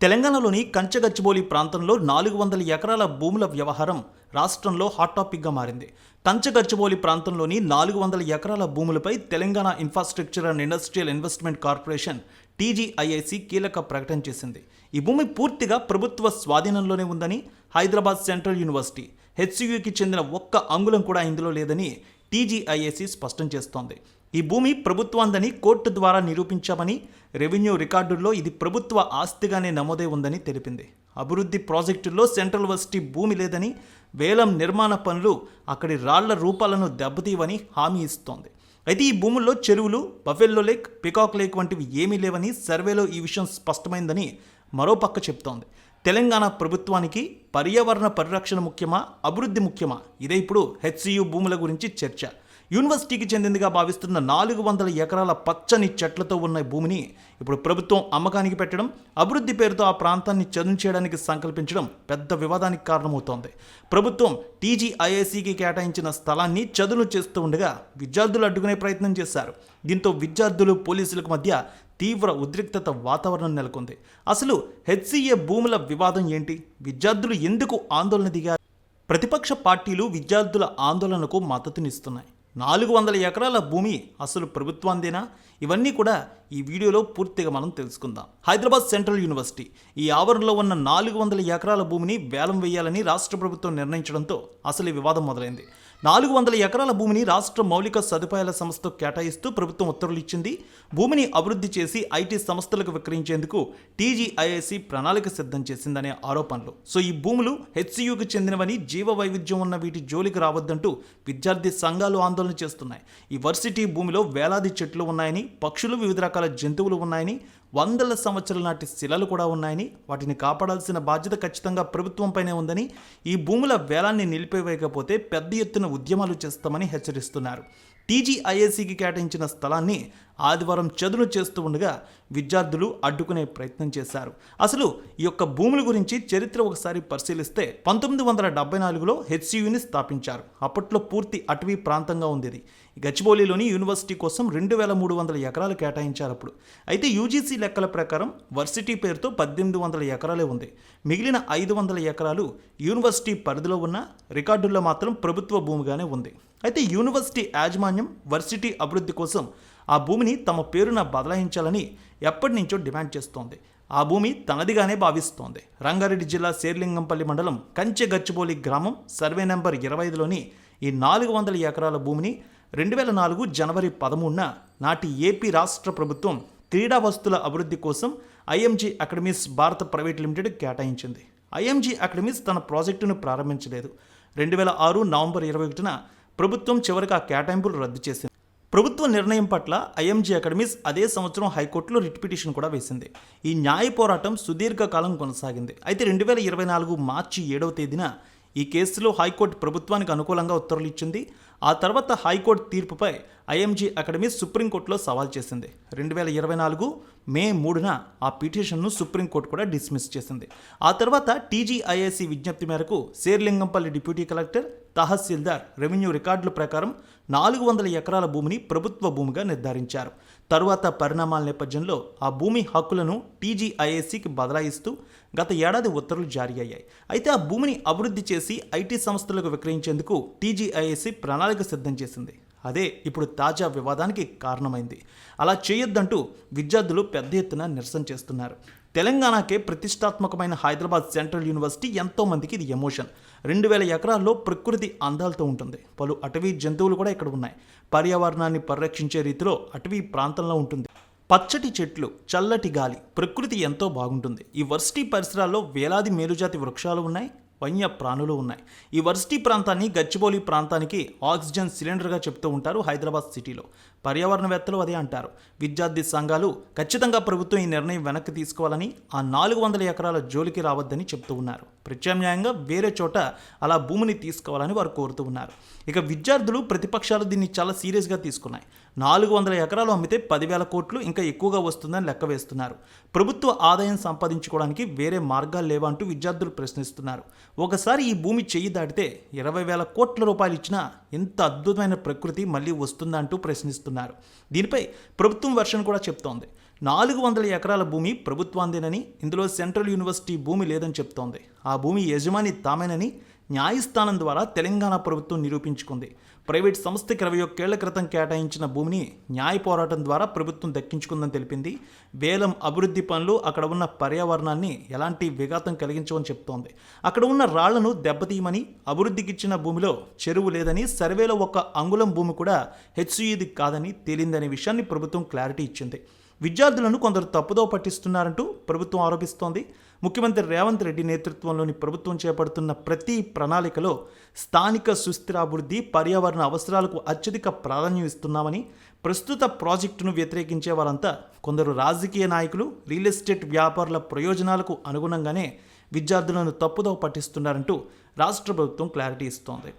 తెలంగాణలోని కంచగచ్చిబౌలి ప్రాంతంలో నాలుగు వందల ఎకరాల భూముల వ్యవహారం రాష్ట్రంలో హాట్ టాపిక్గా మారింది. కంచగచ్చిబౌలి ప్రాంతంలోని నాలుగు వందల ఎకరాల భూములపై Telangana infrastructure and industrial investment corporation TGIIC కీలక ప్రకటన చేసింది. ఈ భూమి పూర్తిగా ప్రభుత్వ స్వాధీనంలోనే ఉందని హైదరాబాద్ సెంట్రల్ యూనివర్సిటీ హెచ్సియుకి చెందిన ఒక్క అంగుళం కూడా ఇందులో లేదని టీజీఐఏసీ స్పష్టం చేస్తోంది. ఈ భూమి ప్రభుత్వాందని కోర్టు ద్వారా నిరూపించామని రెవెన్యూ రికార్డుల్లో ఇది ప్రభుత్వ ఆస్తిగానే నమోదై ఉందని తెలిపింది. అభివృద్ధి ప్రాజెక్టుల్లో సెంట్రల్ యూనివర్సిటీ భూమి లేదని వేలం నిర్మాణ పనులు అక్కడి రాళ్ళ రూపాలను దెబ్బతీవని హామీ ఇస్తోంది. అయితే ఈ భూముల్లో చెరువులు బఫెల్లో లేక్ పికాక్ లేక్ వంటివి ఏమీ లేవని సర్వేలో ఈ విషయం స్పష్టమైందని మరోపక్క చెప్తోంది తెలంగాణ ప్రభుత్వానికి పర్యావరణ పరిరక్షణ ముఖ్యమా అభివృద్ధి ముఖ్యమా? ఇదే ఇప్పుడు హెచ్సియు భూముల గురించి చర్చ. యూనివర్సిటీకి చెందిందిగా భావిస్తున్న నాలుగు వందల ఎకరాల పచ్చని చెట్లతో ఉన్న భూమిని ఇప్పుడు ప్రభుత్వం అమ్మకానికి పెట్టడం అభివృద్ధి పేరుతో ఆ ప్రాంతాన్ని చదును చేయడానికి సంకల్పించడం పెద్ద వివాదానికి కారణమవుతోంది. ప్రభుత్వం టీజీఐఐసికి కేటాయించిన స్థలాన్ని చదును చేస్తూ ఉండగా విద్యార్థులు అడ్డుకునే ప్రయత్నం చేశారు. దీంతో విద్యార్థులు పోలీసులకు మధ్య తీవ్ర ఉద్రిక్తత వాతావరణం నెలకొంది. అసలు హెచ్సిఏ భూముల వివాదం ఏంటి? విద్యార్థులు ఎందుకు ఆందోళన దిగారు? ప్రతిపక్ష పార్టీలు విద్యార్థుల ఆందోళనకు మద్దతునిస్తున్నాయి. నాలుగు వందల ఎకరాల భూమి అసలు ప్రభుత్వాందేనా ఇవన్నీ కూడా ఈ వీడియోలో పూర్తిగా మనం తెలుసుకుందాం. హైదరాబాద్ సెంట్రల్ యూనివర్సిటీ ఈ ఆవరణలో ఉన్న నాలుగు వందల ఎకరాల భూమిని వేలం వేయాలని రాష్ట్ర ప్రభుత్వం నిర్ణయించడంతో అసలు ఈ వివాదం మొదలైంది. నాలుగు వందల ఎకరాల భూమిని రాష్ట్ర మౌలిక సదుపాయాల సంస్థకు కేటాయిస్తూ ప్రభుత్వం ఉత్తర్వులు ఇచ్చింది. భూమిని అభివృద్ధి చేసి ఐటీ సంస్థలకు విక్రయించేందుకు టీజీఐఐసి ప్రణాళిక సిద్ధం చేసిందనే ఆరోపణలు. సో ఈ భూములు హెచ్సియుకి చెందినవని జీవ వైవిధ్యం ఉన్న వీటి జోలికి రావద్దంటూ విద్యార్థి సంఘాలు ఆందోళన చేస్తున్నాయి. ఈ వర్సిటీ భూమిలో వేలాది చెట్లు ఉన్నాయని పక్షులు వివిధ రకాల జంతువులు ఉన్నాయని వందల సంవత్సరాల నాటి శిలలు కూడా ఉన్నాయని వాటిని కాపాడాల్సిన బాధ్యత ఖచ్చితంగా ప్రభుత్వంపైనే ఉందని ఈ భూముల వేలాన్ని నిలిపివేయకపోతే పెద్ద ఎత్తున ఉద్యమాలు చేస్తామని హెచ్చరిస్తున్నారు. టీజీఐఏసీకి కేటాయించిన స్థలాన్ని ఆదివారం చదును చేస్తూ ఉండగా విద్యార్థులు అడ్డుకునే ప్రయత్నం చేశారు. అసలు ఈ యొక్క భూముల గురించి చరిత్ర ఒకసారి పరిశీలిస్తే పంతొమ్మిది వందల డెబ్బై నాలుగులో హెచ్సియుని స్థాపించారు. అప్పట్లో పూర్తి అటవీ ప్రాంతంగా ఉంది ఇది గచ్చిబౌలిలోని యూనివర్సిటీ కోసం రెండు వేల మూడు వందల ఎకరాలు కేటాయించారు అప్పుడు. అయితే యూజీసీ లెక్కల ప్రకారం వర్సిటీ పేరుతో పద్దెనిమిది వందల ఎకరాలే ఉంది. మిగిలిన ఐదు వందల ఎకరాలు యూనివర్సిటీ పరిధిలో ఉన్న రికార్డుల్లో మాత్రం ప్రభుత్వ భూమిగానే ఉంది. అయితే యూనివర్సిటీ యాజమాన్యం వర్సిటీ అభివృద్ధి కోసం ఆ భూమిని తమ పేరున బదలాయించాలని ఎప్పటి నుంచో డిమాండ్ చేస్తోంది. ఆ భూమి తనదిగానే భావిస్తోంది. రంగారెడ్డి జిల్లా శేర్లింగంపల్లి మండలం కంచె గచ్చిబోలి గ్రామం సర్వే నెంబర్ ఇరవై ఐదులోని ఈ నాలుగు వందల ఎకరాల భూమిని రెండు వేల నాలుగు జనవరి పదమూడున నాటి ఏపీ రాష్ట్ర ప్రభుత్వం క్రీడా వస్తువుల అభివృద్ధి కోసం IMG academies Bharat private limited కేటాయించింది. ఐఎంజీ అకాడమీస్ తన ప్రాజెక్టును ప్రారంభించలేదు. రెండు వేల ఆరు నవంబర్ ఇరవై ఒకటిన ప్రభుత్వం చివరికి ఆ కేటాయింపులు రద్దు చేసింది. ప్రభుత్వ నిర్ణయం పట్ల ఐఎంజీ అకాడమీస్ అదే సంవత్సరం హైకోర్టులో రిట్ పిటిషన్ కూడా వేసింది. ఈ న్యాయ పోరాటం సుదీర్ఘకాలం కొనసాగింది. అయితే రెండు వేల ఇరవై నాలుగు మార్చి ఏడవ తేదీన ఈ కేసులో హైకోర్టు ప్రభుత్వానికి అనుకూలంగా ఉత్తర్వులు ఇచ్చింది. ఆ తర్వాత హైకోర్టు తీర్పుపై ఐఎంజీ అకాడమీ సుప్రీంకోర్టులో సవాల్ చేసింది. రెండు వేల ఇరవై నాలుగు మే మూడున ఆ పిటిషన్ను సుప్రీంకోర్టు కూడా డిస్మిస్ చేసింది. ఆ తర్వాత టీజీఐఏసీ విజ్ఞప్తి మేరకు Serilingampally deputy collector tahsildar revenue రికార్డుల ప్రకారం నాలుగు వందల ఎకరాల భూమిని ప్రభుత్వ భూమిగా నిర్ధారించారు. తరువాత పరిణామాల నేపథ్యంలో ఆ భూమి హక్కులను టీజీఐఏసీకి బదలాయిస్తూ గత ఏడాది ఉత్తర్వులు జారీ అయ్యాయి. అయితే ఆ భూమిని అభివృద్ధి చేసి ఐటీ సంస్థలకు విక్రయించేందుకు టీజీఐఎస్సి ప్రణాళిక సిద్ధం చేసింది. అదే ఇప్పుడు తాజా వివాదానికి కారణమైంది. అలా చేయొద్దంటూ విద్యార్థులు పెద్ద ఎత్తున నిరసన చేస్తున్నారు. తెలంగాణకే ప్రతిష్టాత్మకమైన హైదరాబాద్ సెంట్రల్ యూనివర్సిటీ ఎంతోమందికి ఇది ఎమోషన్. రెండు వేల ఎకరాల్లో ప్రకృతి అందాలతో ఉంటుంది. పలు అటవీ జంతువులు కూడా ఇక్కడ ఉన్నాయి. పర్యావరణాన్ని పరిరక్షించే రీతిలో అటవీ ప్రాంతంలో ఉంటుంది. పచ్చటి చెట్లు చల్లటి గాలి ప్రకృతి ఎంతో బాగుంటుంది. ఈ వర్సిటీ పరిసరాల్లో వేలాది మేలుజాతి వృక్షాలు ఉన్నాయి వన్య ప్రాణులు ఉన్నాయి. ఈ వర్సిటీ ప్రాంతాన్ని గచ్చిబౌలి ప్రాంతానికి ఆక్సిజన్ సిలిండర్గా చెప్తూ ఉంటారు హైదరాబాద్ సిటీలో. పర్యావరణవేత్తలు అదే అంటారు. విద్యార్థి సంఘాలు ఖచ్చితంగా ప్రభుత్వం ఈ నిర్ణయం వెనక్కి తీసుకోవాలని ఆ నాలుగు వందల ఎకరాల జోలికి రావద్దని చెప్తూ ఉన్నారు. ప్రత్యామ్నాయంగా వేరే చోట అలా భూమిని తీసుకోవాలని వారు కోరుతూ ఉన్నారు. ఇక విద్యార్థులు ప్రతిపక్షాలు దీన్ని చాలా సీరియస్గా తీసుకున్నాయి. నాలుగు వందల ఎకరాలు అమ్మితే పదివేల కోట్లు ఇంకా ఎక్కువగా వస్తుందని లెక్క వేస్తున్నారు. ప్రభుత్వ ఆదాయం సంపాదించుకోవడానికి వేరే మార్గాలు లేవా అంటూ విద్యార్థులు ప్రశ్నిస్తున్నారు. ఒకసారి ఈ భూమి చెయ్యి దాటితే ఇరవై వేల కోట్ల రూపాయలు ఇచ్చినా ఎంత అద్భుతమైన ప్రకృతి మళ్ళీ వస్తుందా అంటూ ప్రశ్నిస్తున్నారు. దీనిపై ప్రభుత్వం వర్షన్ కూడా చెప్తోంది. నాలుగు వందల ఎకరాల భూమి ప్రభుత్వాందేనని ఇందులో సెంట్రల్ యూనివర్సిటీ భూమి లేదని చెప్తోంది. ఆ భూమి యజమాని తామేనని న్యాయస్థానం ద్వారా తెలంగాణ ప్రభుత్వం నిరూపించుకుంది. ప్రైవేట్ సంస్థకి ఇరవై ఒక్కేళ్ళ క్రితం కేటాయించిన భూమిని న్యాయ పోరాటం ద్వారా ప్రభుత్వం దక్కించుకుందని తెలిపింది. వేలం అభివృద్ధి పనులు అక్కడ ఉన్న పర్యావరణాన్ని ఎలాంటి విఘాతం కలిగించవని చెప్తోంది. అక్కడ ఉన్న రాళ్ళను దెబ్బతీయమని అభివృద్ధికి ఇచ్చిన భూమిలో చెరువు లేదని సర్వేలో ఒక అంగుళం భూమి కూడా హెచ్సిఈది కాదని తేలిందనే విషయాన్ని ప్రభుత్వం క్లారిటీ ఇచ్చింది. విద్యార్థులను కొందరు తప్పుదో పట్టిస్తున్నారంటూ ప్రభుత్వం ఆరోపిస్తోంది. ముఖ్యమంత్రి రేవంత్ రెడ్డి నేతృత్వంలోని ప్రభుత్వం చేపడుతున్న ప్రతి ప్రణాళికలో స్థానిక సుస్థిరాభివృద్ధి పర్యావరణ అవసరాలకు అత్యధిక ప్రాధాన్యం ఇస్తున్నామని ప్రస్తుత ప్రాజెక్టును వ్యతిరేకించే వారంతా కొందరు రాజకీయ నాయకులు రియల్ ఎస్టేట్ వ్యాపారుల ప్రయోజనాలకు అనుగుణంగానే విద్యార్థులను తప్పుదో పట్టిస్తున్నారంటూ రాష్ట్ర ప్రభుత్వం క్లారిటీ ఇస్తోంది.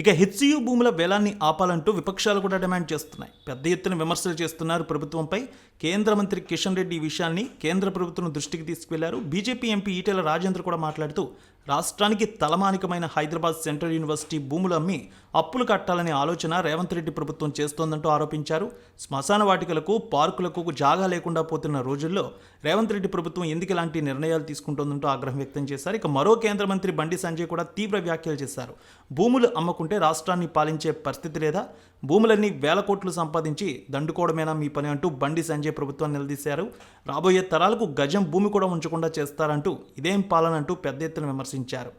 ఇక హెచ్సియు భూముల వేలాన్ని ఆపాలంటూ విపక్షాలు కూడా డిమాండ్ చేస్తున్నాయి. పెద్ద ఎత్తున విమర్శలు చేస్తున్నారు ప్రభుత్వంపై. కేంద్ర మంత్రి కిషన్ రెడ్డి ఈ విషయాన్ని కేంద్ర ప్రభుత్వం దృష్టికి తీసుకువెళ్ళారు. బీజేపీ ఎంపీ ఈటెల రాజేంద్ర కూడా మాట్లాడుతూ రాష్ట్రానికి తలమానికమైన హైదరాబాద్ సెంట్రల్ యూనివర్సిటీ భూములు అమ్మి అప్పులు కట్టాలనే ఆలోచన రేవంత్ రెడ్డి ప్రభుత్వం చేస్తోందంటూ ఆరోపించారు. శ్మశాన వాటికలకు పార్కులకు జాగా లేకుండా పోతున్న రోజుల్లో రేవంత్ రెడ్డి ప్రభుత్వం ఎందుకు ఇలాంటి నిర్ణయాలు తీసుకుంటోందంటూ ఆగ్రహం వ్యక్తం చేశారు. ఇక మరో కేంద్ర మంత్రి బండి సంజయ్ కూడా తీవ్ర వ్యాఖ్యలు చేశారు. భూములు అమ్మకుంటే రాష్ట్రాన్ని పాలించే పరిస్థితి లేదా? భూములన్నీ వేల కోట్లు సంపాదించి దండుకోవడమేనా మీ పని అంటూ బండి సంజయ్ ప్రభుత్వాన్ని నిలదీశారు. రాబోయే తరాలకు గజం భూమి కూడా ఉంచకుండా చేస్తారంటూ ఇదేం పాలన అంటూ పెద్ద ఎత్తున విమర్శించారు.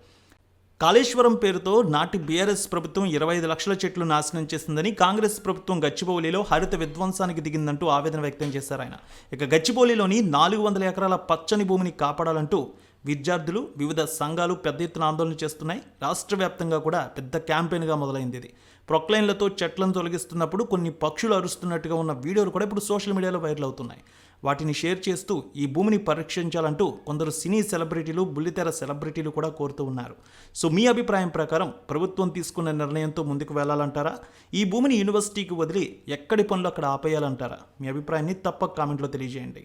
కాళేశ్వరం పేరుతో నాటి బీఆర్ఎస్ ప్రభుత్వం ఇరవై ఐదు లక్షల చెట్లు నాశనం చేసిందని కాంగ్రెస్ ప్రభుత్వం గచ్చిబౌలిలో హరిత విధ్వంసానికి దిగిందంటూ ఆవేదన వ్యక్తం చేశారు ఆయన. ఇక గచ్చిబౌలిలోని నాలుగు వందల ఎకరాల పచ్చని భూమిని కాపాడాలంటూ విద్యార్థులు వివిధ సంఘాలు పెద్ద ఎత్తున ఆందోళన చేస్తున్నాయి. రాష్ట్ర వ్యాప్తంగా కూడా పెద్ద క్యాంపెయిన్గా మొదలైంది ఇది. ప్రొక్లైన్లతో చెట్లను తొలగిస్తున్నప్పుడు కొన్ని పక్షులు అరుస్తున్నట్టుగా ఉన్న వీడియోలు కూడా ఇప్పుడు సోషల్ మీడియాలో వైరల్ అవుతున్నాయి. వాటిని షేర్ చేస్తూ ఈ భూమిని పరీక్షించాలంటూ కొందరు సినీ సెలబ్రిటీలు బుల్లితెర సెలబ్రిటీలు కూడా కోరుతూ ఉన్నారు. సో మీ అభిప్రాయం ప్రకారం ప్రభుత్వం తీసుకున్న నిర్ణయంతో ముందుకు వెళ్ళాలంటారా? ఈ భూమిని యూనివర్సిటీకి వదిలి ఎక్కడి పనులు అక్కడ ఆపేయాలంటారా? మీ అభిప్రాయాన్ని తప్పక కామెంట్లో తెలియజేయండి.